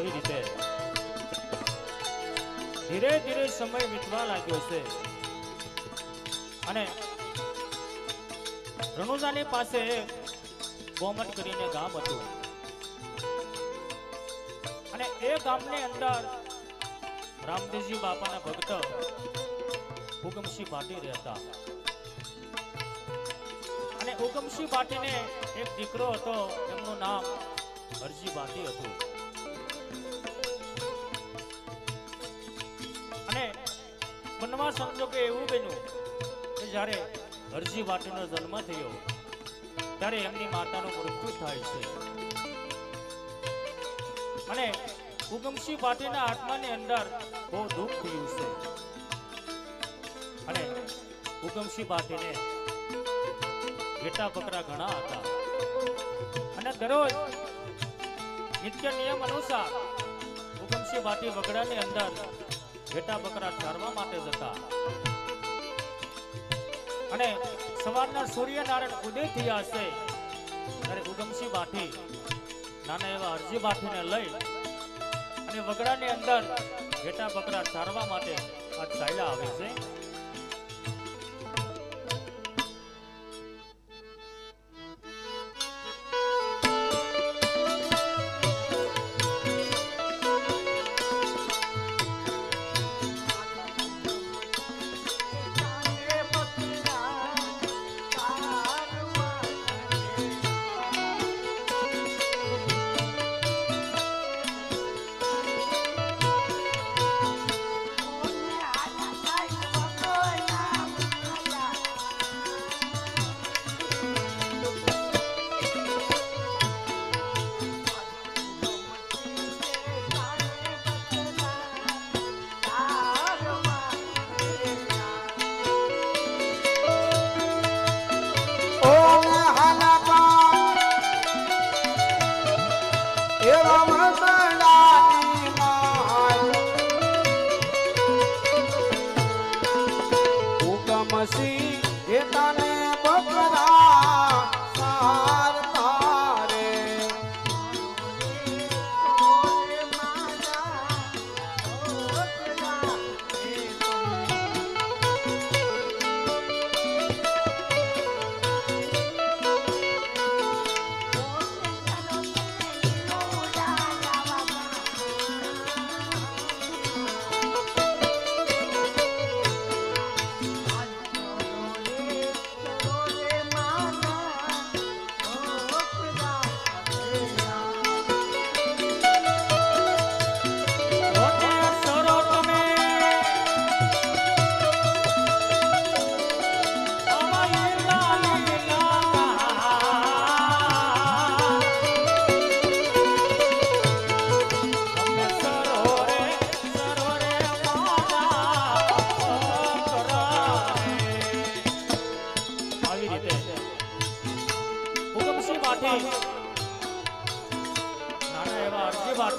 આવી રીતે. ધીરે ધીરે સમય વીતવા લાગ્યો છે. અને રણુજાની પાસે ગોમટ કરીને ગામ હતું. અને એ ગામની અંદર રામદેવજી બાપાના ભક્ત હુકમસિંહ ભાટી રહેતા અને હુકમસિંહ ભાટીને એક દીકરો હતો, એમનું નામ હરજી ભાટી હતું. બનવા સંજોગે એવું બન્યું કે જ્યારે હરજી ભાટીનો જન્મ થયો, ત્યારે એમની માતાનું મૃત્યુ થાય છે. અને ઉગમસિંહ ભાટીના આત્માની અંદર બહુ દુઃખ થયું છે. અને ઉગમસિંહ ભાટીને ઘેટા બકરા ઘણા હતા. અને દરરોજ નિત્ય નિયમ અનુસાર ઉગમસિંહ ભાટી વગડાની અંદર ઘેટા બકરા ચારવા માટે જતા. અને સવારના સૂર્યનારાયણ ઉદય થયા હશે. ત્યારે ઉગમસિંહ બાઠી નાના એવા અરજી બાઠીને લઈ અને વગડાની અંદર ઘેટા બકરા ચારવા માટે આ ચાલ્યા આવે છે.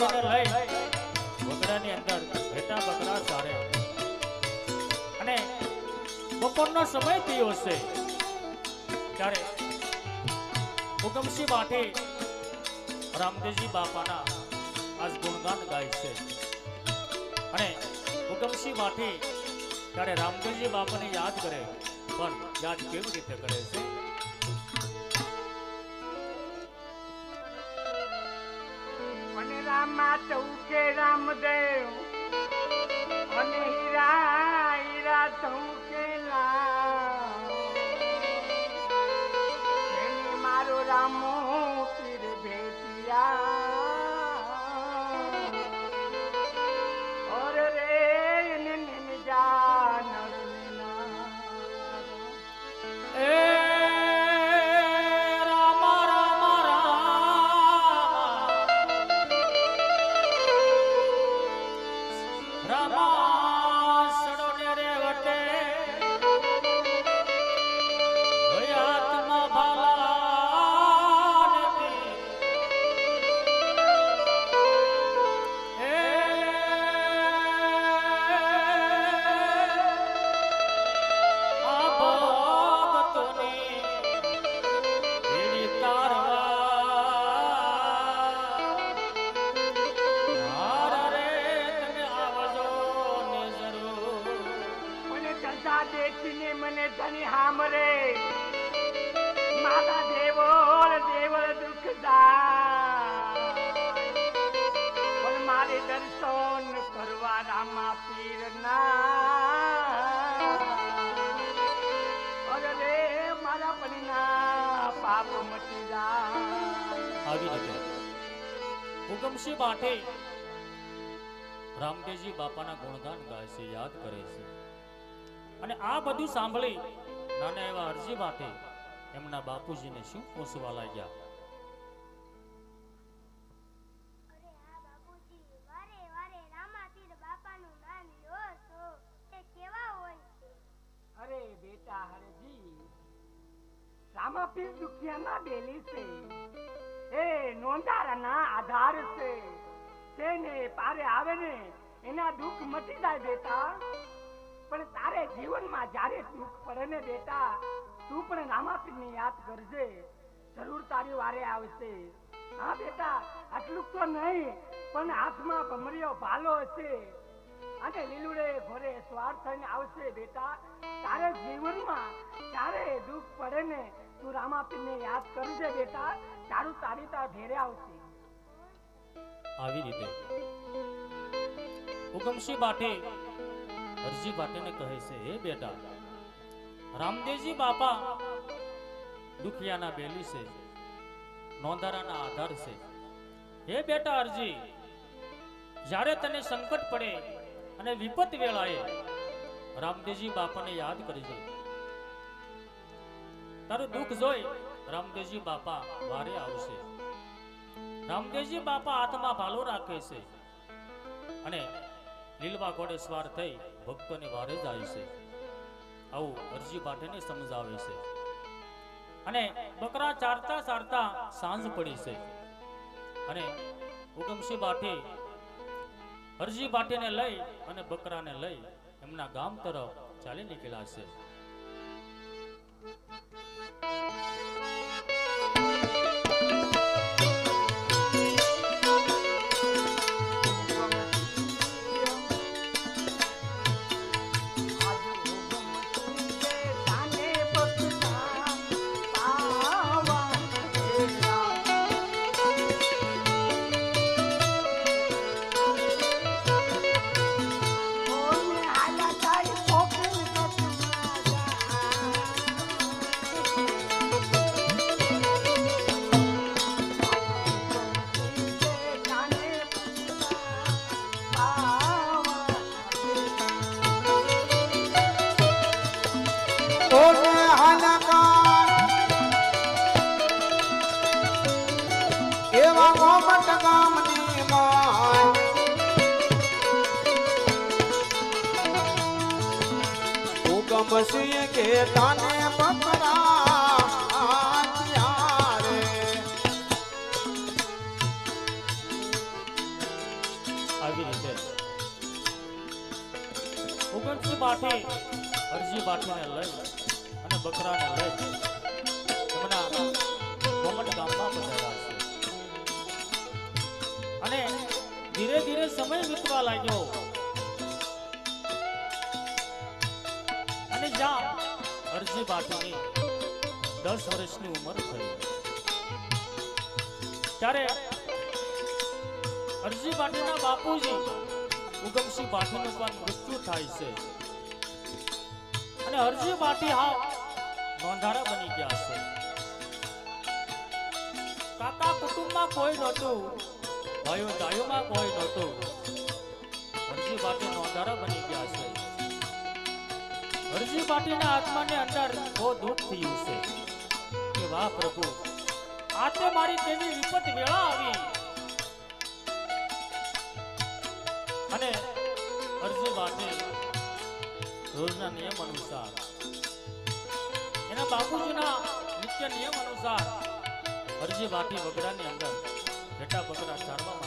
ભાટીને લઈ વગડાની અંદર ઘેટા બકરા ચારે. અને બપોરનો સમય થયો છે ત્યારે હુકમસિંહ ભાટી રામદેવજી બાપાના આજ ગુણગાન ગાય છે. અને હુકમસિંહ ભાટી ત્યારે રામદેવજી બાપાને યાદ કરે, પણ યાદ કેવી રીતે કરે છે? રામા ચૌકે રામદેવ. અને હીરા હીરા ચૌકે એને આવી હતી. હુકમસિંહ બાઠે રામદેવજી બાપાના ગુણગાન ગાય છે, યાદ કરે છે. અને આ બધું સાંભળી નાના એવા અરજી માટે એમના બાપુજીને શું પૂછવા લાગ્યા? તેને પારે આવે ને, એના દુઃખ મટી જાય બેટા. પણ તારે જીવનમાં જ્યારે દુઃખ પડે ને બેટા, તું પણ રામાપીરને યાદ કરજે. જરૂર તારી વારે આવશે. હા બેટા, આટલું તો નહીં, પણ હાથમાં ભમરીઓ ભાલો હશે. અને લીલુડે ઘોરે સ્વાર થઈને આવશે બેટા. તારે જીવનમાં ત્યારે દુઃખ પડે ને, તું રામાપીરને યાદ કરજે બેટા. તારું તારી તાર ઘેરે આવશે. આવી રીતે. ઉગમસિંહ બાટે અરજી બાટેને કહે છે, હે બેટા, રામદેવજી બાપા દુખિયાના બેલી છે, નોંધારાના આધાર છે. હે બેટા અરજી, જ્યારે તને સંકટ પડે અને વિપત વેળાએ રામદેવજી બાપાને યાદ કરજો. તારું દુઃખ જોઈ રામદેવજી બાપા વારે આવશે. રામદેવજી બાપા હાથમાં ભાલો રાખે છે. અને લીલવા ઘોડે સ્વાર થઈ ભક્તોને વારે જાય છે. આવું અરજી બાટેને સમજાવે છે. અને બકરા ચારતા ચારતા સાંજ પડી છે. અને હુકમસિંહ બાઠી અરજી બાટીને લઈ અને બકરાને લઈ એમના ગામ તરફ ચાલી નીકળ્યા છે. સિંહ કે તાને ત્યારે આવી રીતે હુકમસિંહ બાઠી અને બકરાને લઈ એમના ગામમાં અને ધીરે ધીરે સમય વીતવા લાગ્યો અને જ્યાં અરજી બાઠીની દસ વર્ષની ઉંમર થઈ. ત્યારે અરજી પાટીના બાપુજી ઉગમસિંહ પાટીનું પણ મૃત્યુ થાય છે. અને હરજી બાટી હા નોંધારા બની ગયા છે. કાકા કુટુંબમાં કોઈ નહોતું, ભાઈઓ દાયોમાં કોઈ નહોતું. હરજી બાટી નોંધારા બની ગયા છે. હરજી પાટીના આત્માને અંદર બહુ દુઃખ થયું છે. કે વાહ પ્રભુ, આ તો મારી તેવી વિપત વેળા આવી. અને અરજી બાટે રોજના નિયમ અનુસાર, એના બાપુજીના નિત્ય નિયમ અનુસાર અરજી બાટી વગડાની અંદર ઘેટા બકરા ચારવા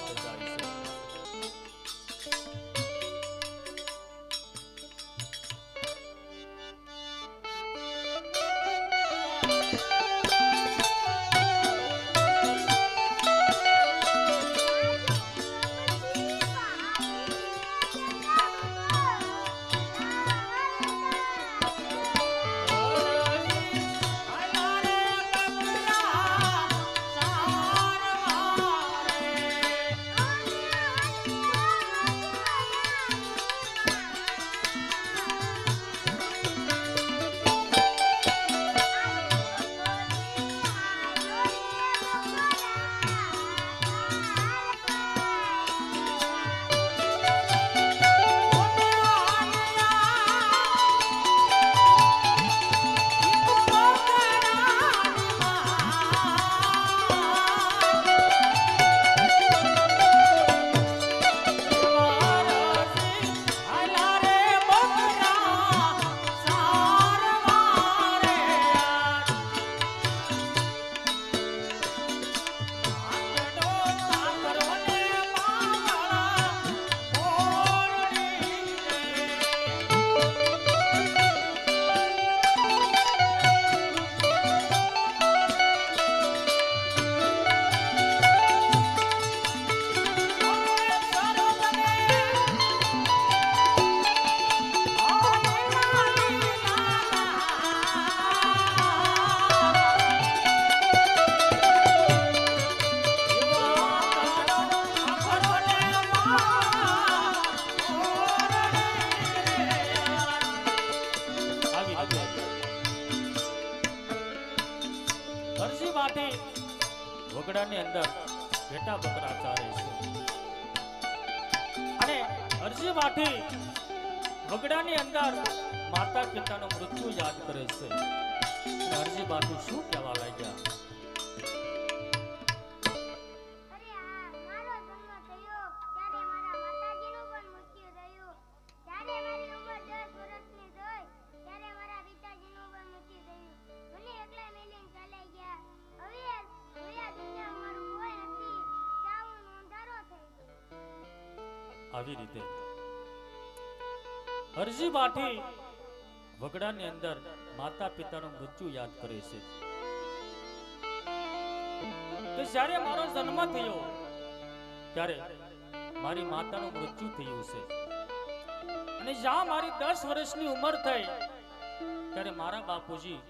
હરજી માટી વગડાની અંદર ઘેટા બકરા ચારે છે. અને હરજી માટી વગડાની અંદર માતા પિતાનું મૃત્યુ યાદ કરે છે. હરજી બાપુ શું કહેવા લાગ્યા? વગડાની અંદર માતા પિતાનું મૃત્યુ યાદ કરે છે. જ્યારે મારો જન્મ થયો, ત્યારે મારી માતાનું મૃત્યુ થયું છે. અને જ્યાં મારી દસ વર્ષની ઉંમર થઈ, ત્યારે મારા બાપુજી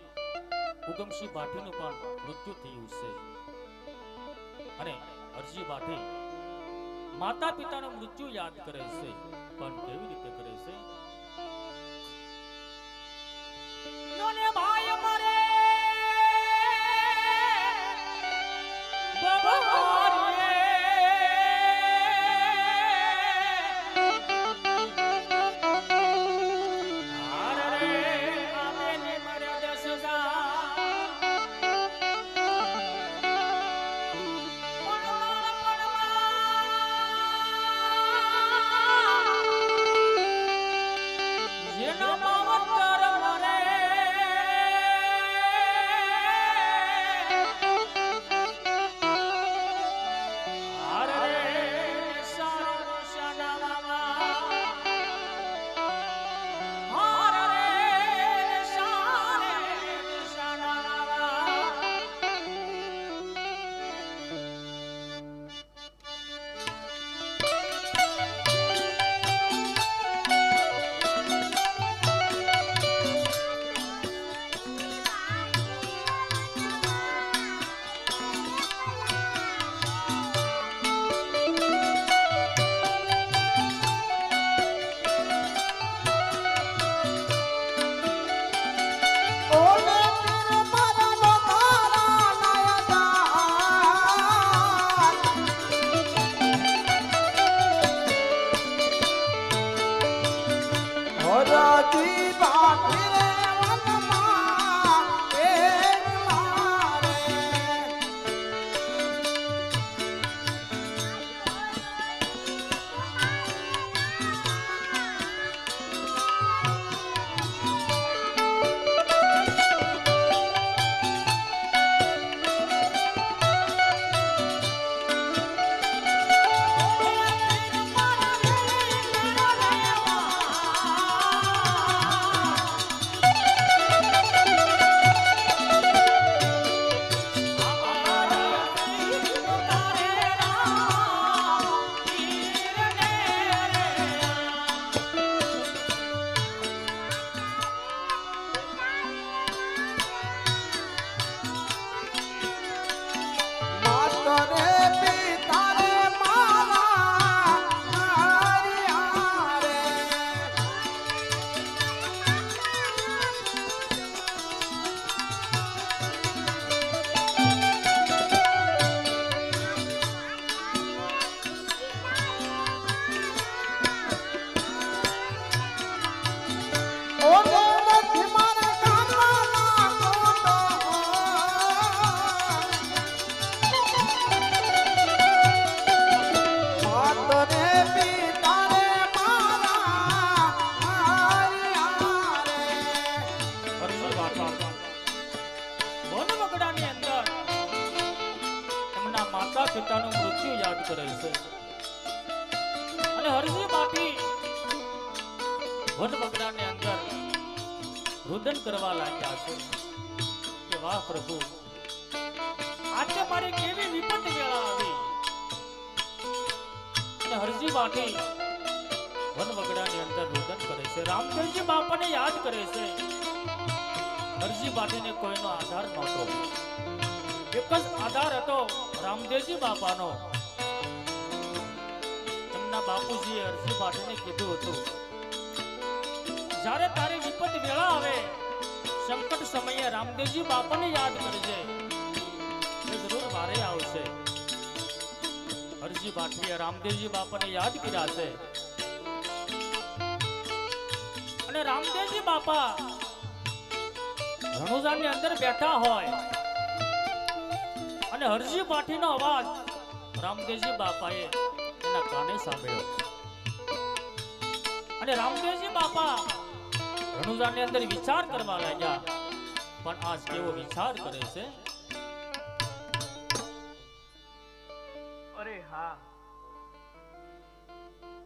ઉગમસિંહ ભાટીનું પણ મૃત્યુ થયું છે. અને અરજી ભાટી માતા પિતાનું મૃત્યુ યાદ કરે છે. પણ કેવી રીતે કરે છે? મારી કેવી વિપત અને હરજી માટી વન વગડાની અંદર રુદન કરે છે. રામદેવજી બાપાને યાદ કરે છે. હરજી બાટીને કોઈનો આધાર નહોતો. એક જ આધાર હતો રામદેવજી બાપાનો. એમના બાપુજીએ હરજી બાટીને કીધું હતું, જ્યારે તારી વિપત વેળા આવે, સંકટ સમયે રામદેવજી બાપાને યાદ કરજે. હરજી ભાટીએ રામદેવજી બાપાને યાદ કર્યા છે. અને રામદેવજી બાપા રણુજાની અંદર બેઠા હોય અને હરજી પાઠીનો અવાજ રામદેવજી બાપાએ એના કાને સાંભળ્યો. અને રામદેવજી બાપા રણુજાની અંદર વિચાર કરવા લાગ્યા, પણ આજ કેવો વિચાર કરે છે?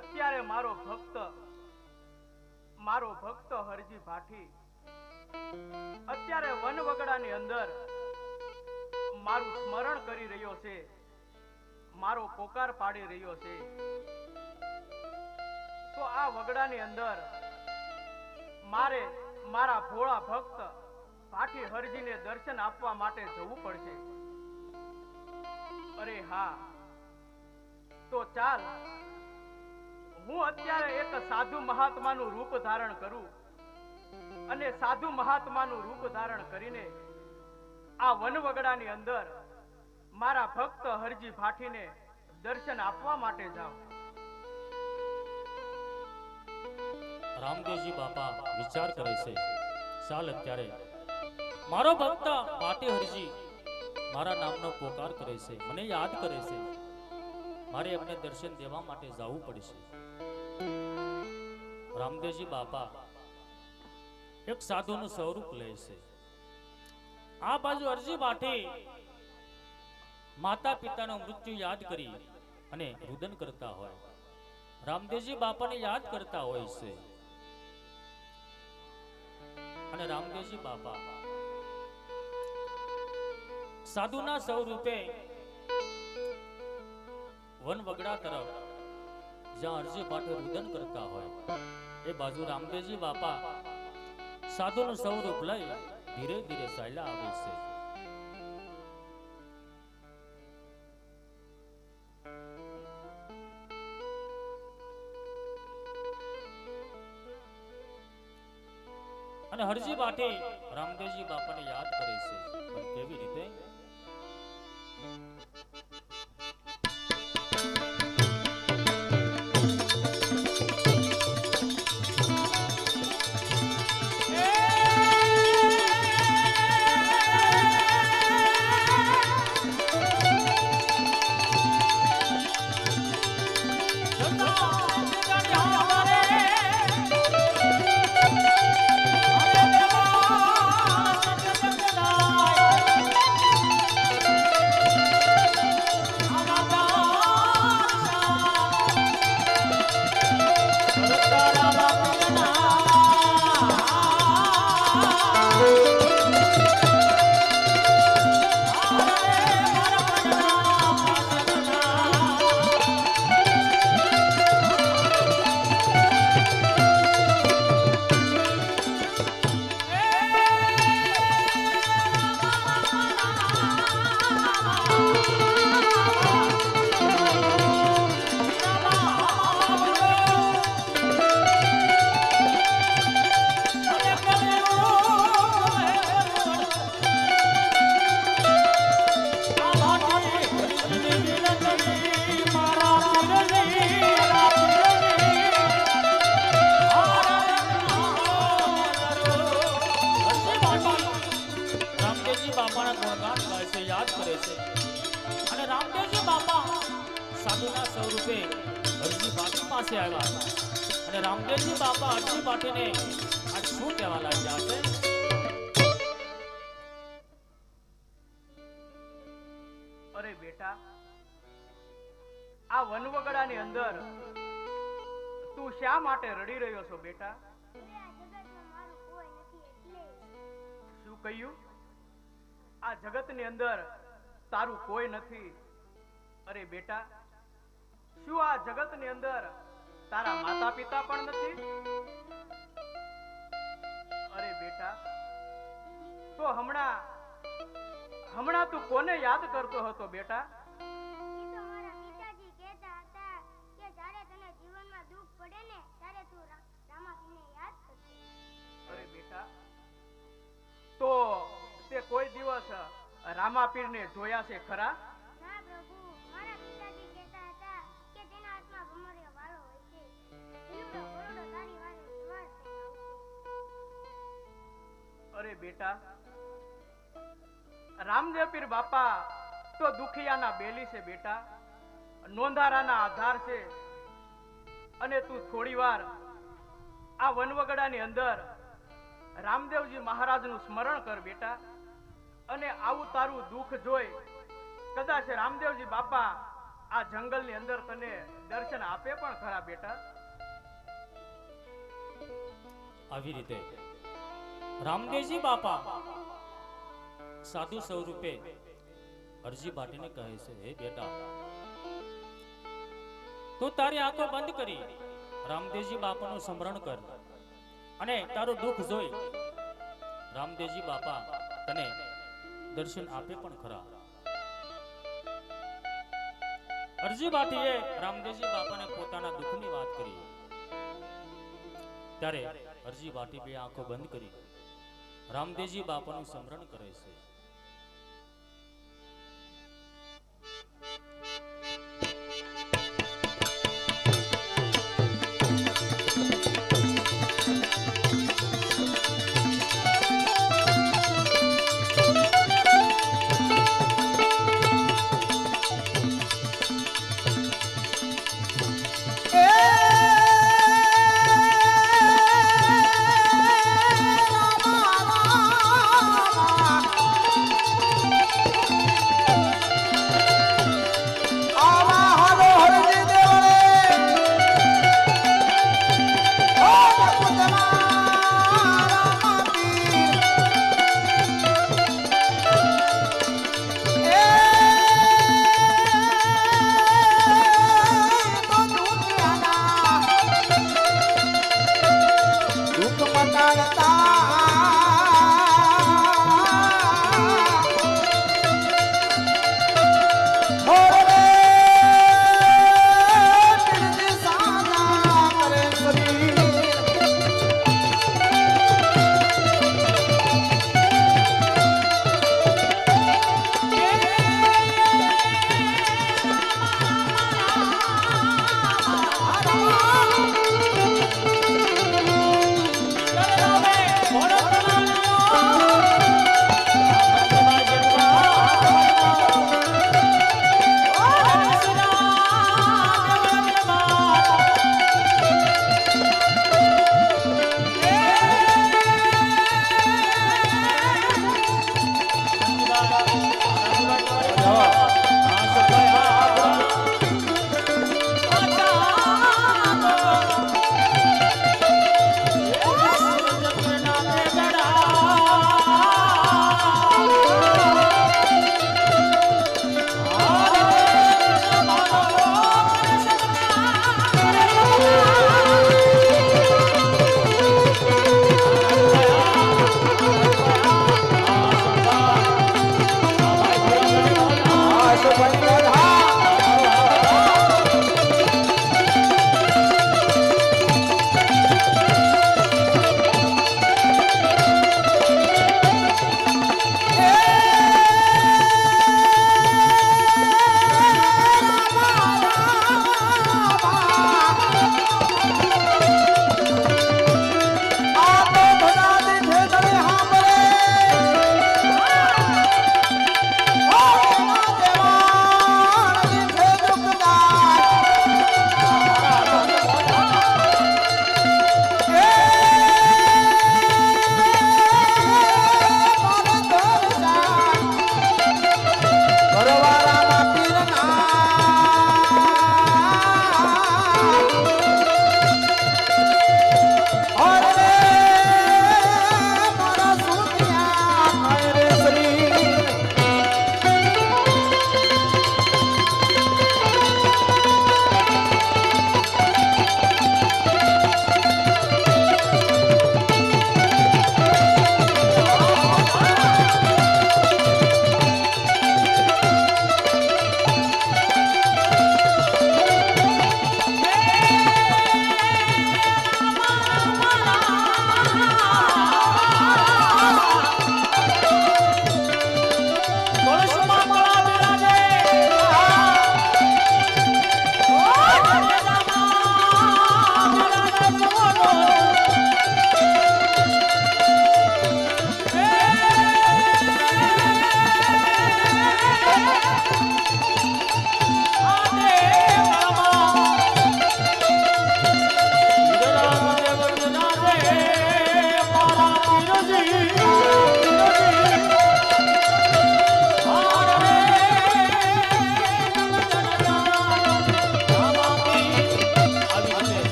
અત્યારે મારો ભક્ત મારો ભક્ત હરજી ભાઠી. અત્યારે વનવગડાની અંદર મારું સ્મરણ કરી રહ્યો છે. મારો પોકાર પાડી રહ્યો છે. તો આ વગડાની અંદર મારે મારા ભોળા ભક્ત ભાઠી હરજીને દર્શન આપવા માટે જવું પડશે. અરે હા, તો ચાલ. હું અત્યારે એક સાધુ મહાત્માનું રૂપ ધારણ કરું અને સાધુ મહાત્માનું રૂપ ધારણ કરીને આ વનવગડાની અંદર મારા ભક્ત હરજી ભાઠીને દર્શન આપવા માટે જાઉં. રામદેવજી બાપા વિચાર કરે છે, ચાલ અત્યારે. મારો ભક્ત પાટી હરજી મારા નામનો પોકાર કરે છે, મને યાદ કરે છે. મારે એમને દર્શન દેવા માટે જવું પડશે. રામદેવજી બાપા એક સાધુનું સ્વરૂપ લે છે. આ બાજુ અરજી બાટી માતા પિતાનું મૃત્યુ યાદ કરી અને રુદન કરતા હોય. રામદેવજી બાપાને યાદ કરતા હોય છે. અને રામદેવજી બાપા સાધુના સ્વરૂપે વન વગડા તરફ જ્યાં અરજી પાઠે રુદન કરતા હોય. એ બાજુ રામદેવજી બાપા સાધુનું સ્વરૂપ લઈ ધીરે ધીરે સાયલા આવે છે. અને હરજી બાટી રામદેવજી બાપાને યાદ કરે છે. પણ કેવી રીતે? રામદેવજી સાધુના સ્વરૂપે હરજી બાટી પાસે આવ્યા અને રામદેવજી બાપા હરજી બાપીને આ શું કહેવા લાગ્યા છે અરે બેટા, આ વનવગડાની અંદર તું શા માટે રડી રહ્યો છો બેટા? શું કહ્યું? આ જગતની અંદર તારું કોઈ નથી. અરે બેટા શું આ જગતની અંદર તારા માતા પિતા પણ નથી? અરે બેટા તો હમણાં હમણાં તું કોને યાદ કરતો હતો ને બેટા તો તે કોઈ દિવસ રામાપીર ને જોયા છે ખરા? અરે બેટા, રામદેવ પીર બાપા તો દુખિયાના બેલી છે બેટા, નોંધારાના આધાર છે. અને તું થોડી વાર આ વનવગડાની અંદર રામદેવજી મહારાજનું સ્મરણ કર બેટા, અને આવું તારું દુઃખ જોઈ કદાચ રામદેવજી બાપા આ જંગલની અંદર તને દર્શન આપે પણ ખરા બેટા? આવી રીતે રામદેવજી બાપા, સાધુ સ્વરૂપે અરજી ભાટીને કહે છે, હે બેટા, તું તારી આંખો બંધ કરી રામદેવજી બાપાનું સ્મરણ કર અને તારું દુઃખ જોઈ. રામદેવજી બાપા તને દર્શન આપે પણ ખરા. અરજી બાટીએ રામદેવજી બાપાને પોતાના દુઃખની વાત કરી. ત્યારે અરજી બાટી બે આંખો બંધ કરી. રામદેવજી બાપાનું સ્મરણ કરે છે.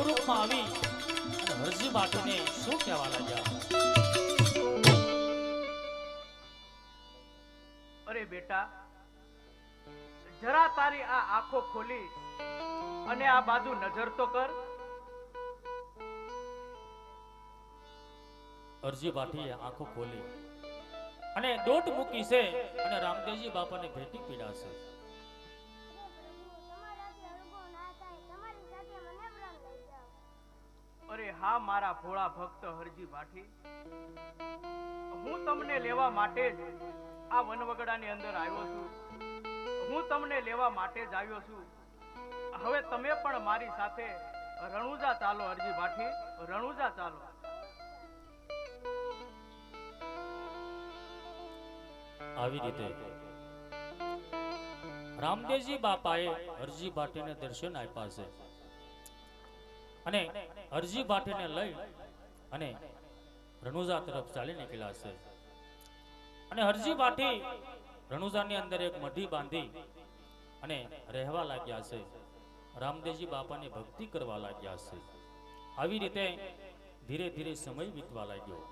સ્વરૂપમાં આવી. અને હરજી બાટીને શું કહેવા લાગ્યા અરે બેટા જરા તારી આ આંખો ખોલી અને આ બાજુ નજર તો કર. અરજી બાઠીએ આંખો ખોલી અને દોટ મૂકી છે અને રામદેવજી બાપાને ભેટી પીડાશે. હા, મારા ભોળા ભક્ત હરજી ભાઠી હું તમને લેવા માટે જ આ વનવગડાની અંદર આવ્યો છું. હું તમને લેવા માટે જ આવ્યો છું. હવે તમે પણ મારી સાથે રણુજા ચાલો, હરજી ભાઠી રણુજા ચાલો. આવી રીતે રામદેવજી બાપાએ હરજી ભાટીને દર્શન આપ્યા છે. અને હરજી ભાટીને લઈ અને રણુજા તરફ ચાલી નીકળ્યા છે અને હરજી ભાટી રણુજાની અંદર એક મઢી બાંધી અને રહેવા લાગ્યા છે રામદેવજી બાપાની ભક્તિ કરવા લાગ્યા છે આવી રીતે ધીરે ધીરે સમય વીતવા લાગ્યો.